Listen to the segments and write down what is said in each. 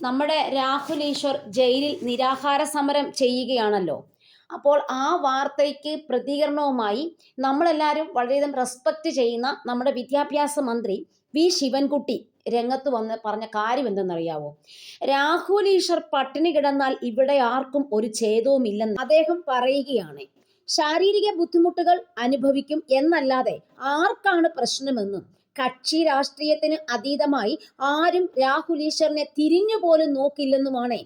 നമ്മുടെ രാഹുൽ ഈശ്വർ ജയിലിൽ നിരാഹാര സമരം ചെയ്യുകയാണല്ലോ. അപ്പോൾ ആ വാർത്തയ്ക്ക് പ്രതികരണവുമായി നമ്മളെല്ലാവരും വളരെയധികം റെസ്പെക്ട് ചെയ്യുന്ന നമ്മുടെ വിദ്യാഭ്യാസ മന്ത്രി വി ശിവൻകുട്ടി രംഗത്ത് വന്ന് പറഞ്ഞ കാര്യം എന്തെന്നറിയാവോ? രാഹുൽ ഈശ്വർ പട്ടിണി കിടന്നാൽ ഇവിടെ ആർക്കും ഒരു ഛേദവുമില്ലെന്ന് അദ്ദേഹം പറയുകയാണ്. ശാരീരിക ബുദ്ധിമുട്ടുകൾ അനുഭവിക്കും എന്നല്ലാതെ ആർക്കാണ് പ്രശ്നമെന്നും കക്ഷി രാഷ്ട്രീയത്തിന് അതീതമായി ആരും രാഹുൽ ഈശ്വറിനെ തിരിഞ്ഞു പോലും നോക്കില്ലെന്നുമാണ്.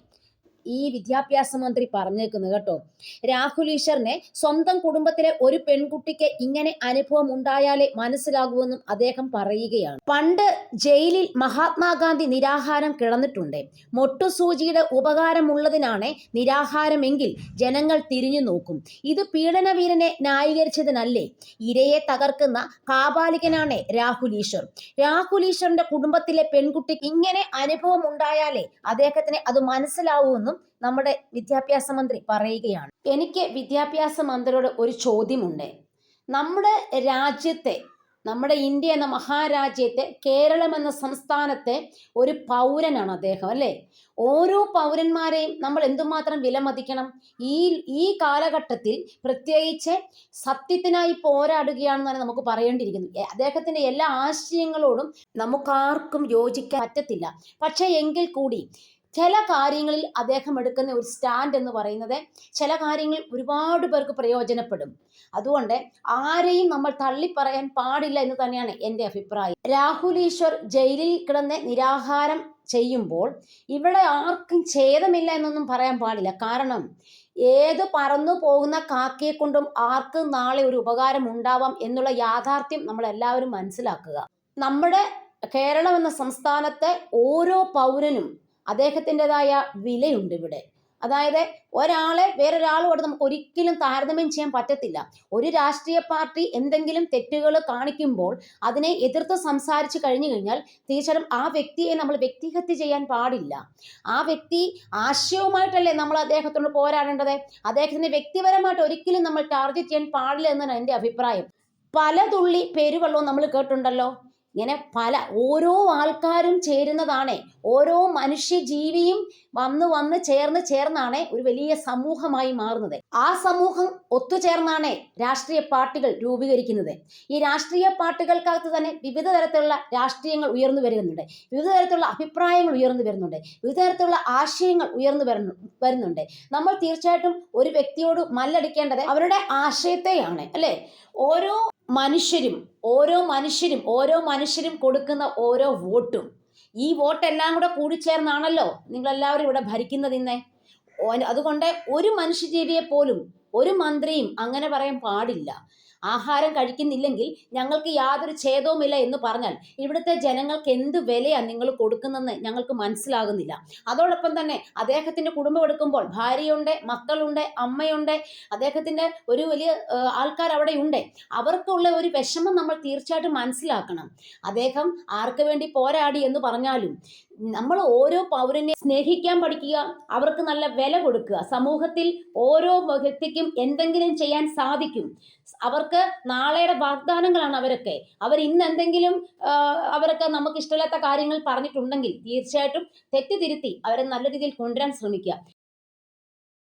ഈ വിദ്യാഭ്യാസ മന്ത്രി പറഞ്ഞേക്കുന്നത് കേട്ടോ. രാഹുൽ ഈശ്വറിനെ സ്വന്തം കുടുംബത്തിലെ ഒരു പെൺകുട്ടിക്ക് ഇങ്ങനെ അനുഭവം ഉണ്ടായാലേ മനസ്സിലാകുമെന്നും അദ്ദേഹം പറയുകയാണ്. പണ്ട് ജയിലിൽ മഹാത്മാഗാന്ധി നിരാഹാരം കിടന്നിട്ടുണ്ട്. മൊട്ടുസൂചിയുടെ ഉപകാരമുള്ളതിനാണ് നിരാഹാരമെങ്കിൽ ജനങ്ങൾ തിരിഞ്ഞു നോക്കും. ഇത് പീഡനവീരനെ ന്യായീകരിച്ചതിനല്ലേ? ഇരയെ തകർക്കുന്ന കാപാലികനാണ് രാഹുൽ ഈശ്വർ. രാഹുൽ ഈശ്വറിന്റെ കുടുംബത്തിലെ പെൺകുട്ടിക്ക് ഇങ്ങനെ അനുഭവം ഉണ്ടായാലേ അദ്ദേഹത്തിന് അത് മനസ്സിലാവൂവെന്നും നമ്മുടെ വിദ്യാഭ്യാസ മന്ത്രി പറയുകയാണ്. എനിക്ക് വിദ്യാഭ്യാസ മന്ത്രിയോട് ഒരു ചോദ്യമുണ്ട്. നമ്മുടെ രാജ്യത്തെ നമ്മുടെ ഇന്ത്യ എന്ന മഹാരാജ്യത്തെ കേരളം എന്ന സംസ്ഥാനത്തെ ഒരു പൗരനാണ് അദ്ദേഹം അല്ലേ? ഓരോ പൗരന്മാരെയും നമ്മൾ എന്തുമാത്രം വിലമതിക്കണം? ഈ ഈ കാലഘട്ടത്തിൽ പ്രത്യേകിച്ച് സത്യത്തിനായി പോരാടുകയാണെന്നാണ് നമുക്ക് പറയേണ്ടിയിരിക്കുന്നത് അദ്ദേഹത്തിന്റെ എല്ലാ ആശയങ്ങളോടും നമുക്കാർക്കും യോജിക്കാൻ പറ്റത്തില്ല. പക്ഷേ എങ്കിൽ കൂടി ചില കാര്യങ്ങളിൽ അദ്ദേഹം എടുക്കുന്ന ഒരു സ്റ്റാൻഡ് എന്ന് പറയുന്നത് ചില കാര്യങ്ങൾ ഒരുപാട് പേർക്ക് പ്രയോജനപ്പെടും. അതുകൊണ്ട് ആരെയും നമ്മൾ തള്ളിപ്പറയാൻ പാടില്ല എന്ന് തന്നെയാണ് എന്റെ അഭിപ്രായം. രാഹുൽ ഈശ്വർ ജയിലിൽ കിടന്ന് നിരാഹാരം ചെയ്യുമ്പോൾ ഇവിടെ ആർക്കും ഛേദമില്ല എന്നൊന്നും പറയാൻ പാടില്ല. കാരണം ഏത് പറന്നു പോകുന്ന കാക്കയെ കൊണ്ടും ആർക്കും നാളെ ഒരു ഉപകാരം ഉണ്ടാവാം എന്നുള്ള യാഥാർത്ഥ്യം നമ്മൾ എല്ലാവരും മനസ്സിലാക്കുക. നമ്മുടെ കേരളം എന്ന സംസ്ഥാനത്തെ ഓരോ പൗരനും അദ്ദേഹത്തിന്റെതായ വിലയുണ്ട് ഇവിടെ. അതായത് ഒരാളെ വേറൊരാളോട് നമുക്ക് ഒരിക്കലും താരതമ്യം ചെയ്യാൻ പറ്റത്തില്ല. ഒരു രാഷ്ട്രീയ പാർട്ടി എന്തെങ്കിലും തെറ്റുകൾ കാണിക്കുമ്പോൾ അതിനെ എതിർത്ത് സംസാരിച്ച് കഴിഞ്ഞു കഴിഞ്ഞാൽ തീർച്ചയായും ആ വ്യക്തിയെ നമ്മൾ വ്യക്തിഹത്യ ചെയ്യാൻ പാടില്ല. ആ വ്യക്തി ആശയവുമായിട്ടല്ലേ നമ്മൾ അദ്ദേഹത്തോട് പോരാടേണ്ടത്? അദ്ദേഹത്തിന് വ്യക്തിപരമായിട്ട് ഒരിക്കലും നമ്മൾ ടാർഗറ്റ് ചെയ്യാൻ പാടില്ല എന്നാണ് എന്റെ അഭിപ്രായം. പല തുള്ളി പെരുവെള്ളവും നമ്മൾ കേട്ടുണ്ടല്ലോ ഇങ്ങനെ പല ഓരോ ആൾക്കാരും ചേരുന്നതാണ്. ഓരോ മനുഷ്യജീവിയും വന്ന് വന്ന് ചേർന്ന് ചേർന്നാണ് ഒരു വലിയ സമൂഹമായി മാറുന്നത്. ആ സമൂഹം ഒത്തുചേർന്നാണ് രാഷ്ട്രീയ പാർട്ടികൾ രൂപീകരിക്കുന്നത്. ഈ രാഷ്ട്രീയ പാർട്ടികൾക്കകത്ത് തന്നെ വിവിധ തരത്തിലുള്ള രാഷ്ട്രീയങ്ങൾ ഉയർന്നു വരുന്നുണ്ട്. വിവിധ തരത്തിലുള്ള അഭിപ്രായങ്ങൾ ഉയർന്നു വരുന്നുണ്ട്. വിവിധ തരത്തിലുള്ള ആശയങ്ങൾ ഉയർന്നു വരുന്നു വരുന്നുണ്ട്. നമ്മൾ തീർച്ചയായിട്ടും ഒരു വ്യക്തിയോട് മല്ലടിക്കേണ്ടത് അവരുടെ ആശയത്തെയാണ് അല്ലേ? ഓരോ മനുഷ്യരും ഓരോ മനുഷ്യരും ഓരോ മനുഷ്യരും കൊടുക്കുന്ന ഓരോ വോട്ടും. ഈ വോട്ടെല്ലാം കൂടെ കൂടിച്ചേർന്നാണല്ലോ നിങ്ങളെല്ലാവരും ഇവിടെ ഭരിക്കുന്നത് ഇന്നേ. അതുകൊണ്ട് ഒരു മനുഷ്യജീവിയെ പോലും ഒരു മന്ത്രിയും അങ്ങനെ പറയാൻ പാടില്ല. ആഹാരം കഴിക്കുന്നില്ലെങ്കിൽ ഞങ്ങൾക്ക് യാതൊരു ഛേദവുമില്ല എന്ന് പറഞ്ഞാൽ ഇവിടുത്തെ ജനങ്ങൾക്ക് എന്ത് വിലയാണ് നിങ്ങൾ കൊടുക്കുന്നതെന്ന് ഞങ്ങൾക്ക് മനസ്സിലാകുന്നില്ല. അതോടൊപ്പം തന്നെ അദ്ദേഹത്തിന്റെ കുടുംബം എടുക്കുമ്പോൾ ഭാര്യയുണ്ട് മക്കളുണ്ട് അമ്മയുണ്ട് അദ്ദേഹത്തിന്റെ ഒരു വലിയ ആൾക്കാർ അവിടെ ഉണ്ട് അവർക്കുള്ള ഒരു വിഷമം നമ്മൾ തീർച്ചയായിട്ടും മനസ്സിലാക്കണം. അദ്ദേഹം ആർക്ക് വേണ്ടി പോരാടി എന്ന് പറഞ്ഞാലും നമ്മൾ ഓരോ പൗരനെ സ്നേഹിക്കാൻ പഠിക്കുക അവർക്ക് നല്ല വില കൊടുക്കുക സമൂഹത്തിൽ ഓരോ വ്യക്തിക്കും എന്തെങ്കിലും ചെയ്യാൻ സാധിക്കും. അവർക്ക് നാളെയുടെ വാഗ്ദാനങ്ങളാണ് അവരൊക്കെ. അവർ ഇന്ന് എന്തെങ്കിലും അവരൊക്കെ നമുക്ക് ഇഷ്ടമില്ലാത്ത കാര്യങ്ങൾ പറഞ്ഞിട്ടുണ്ടെങ്കിൽ തീർച്ചയായിട്ടും തെറ്റ് തിരുത്തി അവരെ നല്ല രീതിയിൽ കൊണ്ടുവരാൻ ശ്രമിക്കുക.